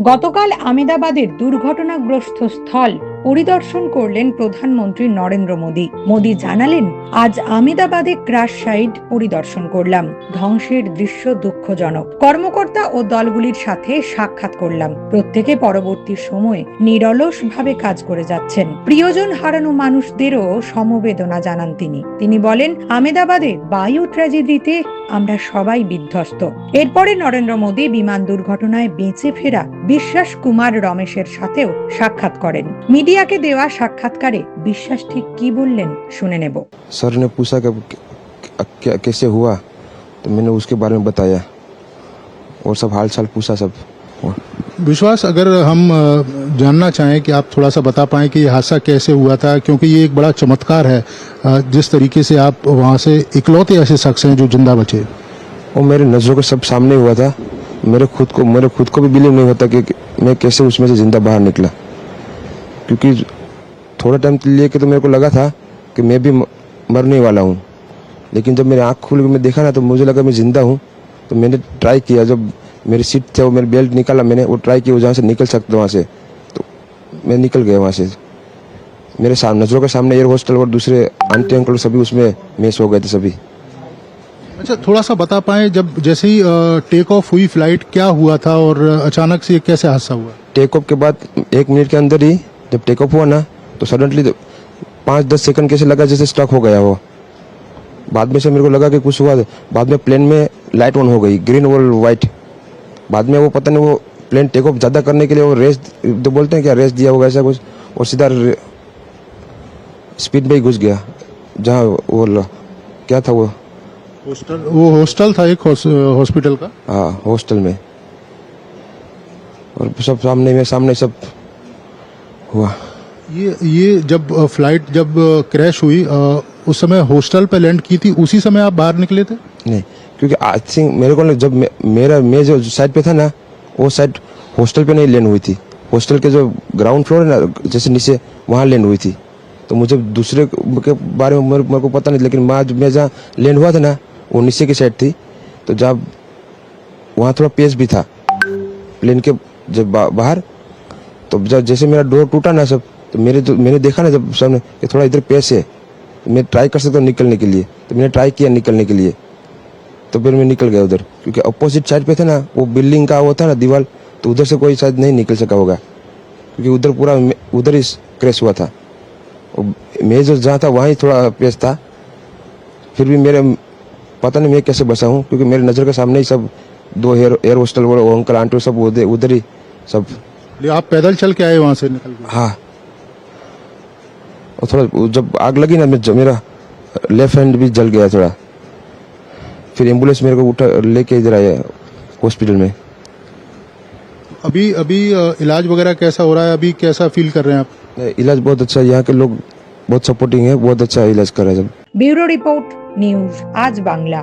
গতকাল আমেদাবাদের দুর্ঘটনাগ্রস্ত স্থল পরিদর্শন করলেন প্রধানমন্ত্রী নরেন্দ্র মোদী। মোদী জানালেন, আজ আমেদাবাদে ক্রাশ সাইট পরিদর্শন করলাম। ধ্বংসের দৃশ্য দুঃখজনক। কর্মকর্তা ও দলগুলির সাথে সাক্ষাৎ করলাম। প্রত্যেকে পরবর্তী সময়ে নিরলস ভাবে কাজ করে যাচ্ছেন। প্রিয়জন হারানো মানুষদেরও সমবেদনা জানান তিনি। তিনি বলেন, আমেদাবাদে বায়ু ট্র্যাজেডিতে আমরা সবাই বিধ্বস্ত। এরপরে নরেন্দ্র মোদী বিমান দুর্ঘটনায় বেঁচে ফেরা বিশ্বাস কুমার রমেশের সাথেও সাক্ষাৎ করেন। মিডিয়াকে দেওয়া সাক্ষাৎকারে বিশ্বাস ঠিক কি বললেন শুনে নেব सर ने पूछा कि क्या कैसे हुआ तो मैंने उसके बारे में बताया और सब हाल चाल पूछा सब और विश्वास अगर हम अ, जानना चाहें कि आप थोड़ा सा बता पाएं कि ये हादसा कैसे हुआ था क्योंकि ये एक बड़ा चमत्कार है अ, जिस तरीके से आप वहाँ से इकलौते ऐसे शख्स हैं जो जिंदा बचे वो मेरे नज़रों के सब सामने हुआ था मेरे खुद को मेरे खुद को भी बिलीव नहीं होता कि कि मैं कैसे उसमें से जिंदा बाहर निकला क्योंकि थोड़ा टाइम लिए के तो मेरे को लगा था कि मैं भी मरने वाला हूँ। लेकिन जब मेरी आँख खुल के मैं देखा ना तो मुझे लगा मैं ज़िंदा हूँ। तो मैंने ट्राई किया जब मेरी सीट थे वो मेरे बेल्ट निकाला मैंने वो ट्राई किया जहाँ से निकल सकते वहाँ से। तो मैं निकल गया वहाँ से। मेरे सामने नज़रों के सामने एयर हॉस्टल और दूसरे आंटी अंकल सभी उसमें मेस हो गए थे सभी। अच्छा थोड़ा सा बता पाए जब जैसे ही टेक ऑफ़ हुई फ़्लाइट क्या हुआ था और अचानक से कैसे हादसा हुआ? टेक ऑफ़ के बाद एक मिनट के अंदर ही जब टेक ऑफ़ हुआ ना तो सडनली पाँच दस सेकंड कैसे लगा जैसे स्टक हो गया वो। बाद में से मेरे को लगा कि कुछ हुआ बाद में प्लेन में लाइट ऑन हो गई ग्रीन और वाइट बाद में वो पता नहीं वो प्लेन टेक ऑफ़ ज़्यादा करने के लिए वो रेस तो बोलते हैं क्या रेस दिया होगा ऐसा कुछ और सीधा स्पीड में ही घुस गया जहाँ वो क्या था वो? हॉस्टल वो हॉस्टल था एक हॉस्पिटल का? हाँ हॉस्टल में। और सब सामने में सामने सब हुआ। ये ये जब फ़्लाइट जब क्रैश हुई उस समय हॉस्टल पे लैंड की थी उसी समय आप बाहर निकले थे? नहीं क्योंकि आई थिंक मेरे को जब मे, मेरा मैं जो साइड पे था ना वो साइड हॉस्टल पे नहीं लैंड हुई थी। हॉस्टल के जो ग्राउंड फ्लोर है ना जैसे नीचे वहाँ लैंड हुई थी। तो मुझे दूसरे के बारे में मेरे, मेरे को पता नहीं लेकिन मैं मैं जहाँ लैंड हुआ था ना वो नीचे की साइड थी। तो जब वहाँ थोड़ा पेस भी था। प्लेन के जब बा, बाहर तो जब जैसे मेरा डोर टूटा ना सब तो मेरे तो मैंने देखा ना जब सामने कि थोड़ा इधर पेस है तो मैं ट्राई कर सकता हूँ निकलने के लिए। तो मैंने ट्राई किया निकलने के लिए। तो फिर मैं निकल गया उधर, क्योंकि अपोजिट साइड पे था ना, वो बिल्डिंग का वो था ना दीवार तो उधर से कोई शायद नहीं निकल सका होगा। क्योंकि उधर पूरा उधर ही क्रैश हुआ था। वो मैं जो जहाँ था, वहाँ थोड़ा पेस था। फिर भी मेरे, पता नहीं मैं कैसे बसा हूँ, क्योंकि मेरे नज़र के सामने ही सब दो एयर एयर हॉस्टल वो अंकल आंटी सब उधर ही सब आप पैदल चल के आए वहाँ से निकल गए हाँ। और थोड़ा जब आग लगी ना मैं मेरा लेफ़्ट हैंड भी जल गया थोड़ा। फिर एंबुलेंस मेरे को उठा लेके इधर आया हॉस्पिटल में। अभी अभी इलाज वगैरह कैसा हो रहा है? अभी कैसा फील कर रहे हैं आप? इलाज बहुत अच्छा है। यहाँ के लोग बहुत सपोर्टिंग है बहुत अच्छा इलाज कर रहे हैं ब्यूरो रिपोर्ट न्यूज़ आज बांग्ला।